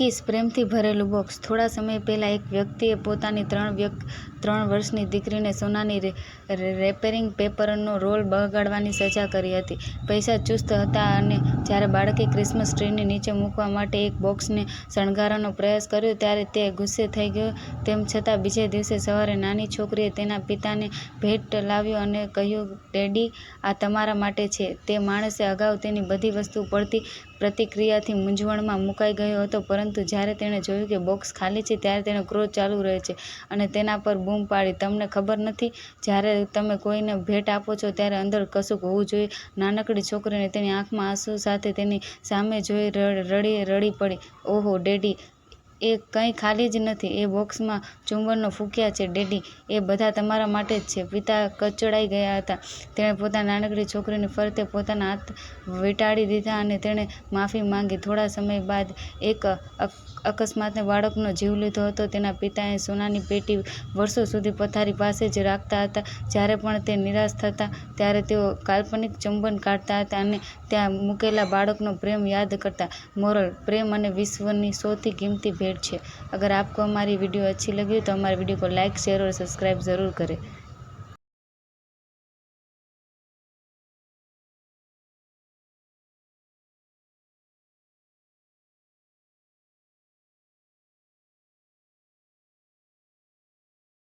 Kiss પ્રેમથી ભરેલું box થોડા સમય પહેલાં એક વ્યક્તિએ પોતાની ત્રણ વર્ષની દીકરીને સોનાની રેપેરિંગ પેપરનો રોલ બગાડવાની સજા કરી હતી. પૈસા ચુસ્ત હતા અને જ્યારે બાળકે ક્રિસમસ ટ્રીની નીચે મૂકવા માટે એક બોક્સને શણગારવાનો પ્રયાસ કર્યો ત્યારે તે ગુસ્સે થઈ ગયો. તેમ છતાં બીજે દિવસે સવારે નાની છોકરીએ તેના પિતાને ભેટ લાવ્યો અને કહ્યું, "ડેડી, આ તમારા માટે છે. " તે માણસે અગાઉ તેની બધી વસ્તુ પડતી પ્રતિક્રિયાથી મૂંઝવણમાં મુકાઈ ગયો હતો પરંતુ જ્યારે તેણે જોયું કે બોક્સ ખાલી છે ત્યારે તેનો ક્રોધ ચાલુ રહે છે અને તેના પર બૂમ પાડી, "તમને ખબર નથી, જ્યારે તમે કોઈને ભેટ આપો છો ત્યારે અંદર કશુંક હોવું જોઈએ? " નાનકડી છોકરીને તેની આંખમાં આંસુ સાથે તેની સામે જોઈ રડી રડી પડી, ઓહો ડેડી, એ કંઈ ખાલી જ નથી. એ બોક્સમાં ચુંબનનો ફૂંક્યા છે. ડેડી, એ બધા તમારા માટે જ છે. " પિતા કચડાઈ ગયા હતા. તેણે પોતાની નાનકડી છોકરીની ફરતે પોતાના હાથ વીંટાળી દીધા અને તેણે માફી માંગી. થોડા સમય બાદ એક અકસ્માતને બાળકનો જીવ લીધો હતો. તેના પિતાએ સોનાની પેટી વર્ષો સુધી પથારી પાસે જ રાખતા હતા. જ્યારે પણ તે નિરાશ થતા, ત્યારે તેઓ કાલ્પનિક ચુંબન કાઢતા હતા અને ત્યાં મૂકેલા બાળકનો પ્રેમ યાદ કરતા. મોરલ: પ્રેમ અને વિશ્વની સૌથી કિંમતી ભેટ रेट है अगर आपको हमारी वीडियो अच्छी लगी हो तो हमारे वीडियो को लाइक शेयर और सब्सक्राइब ज़रूर करें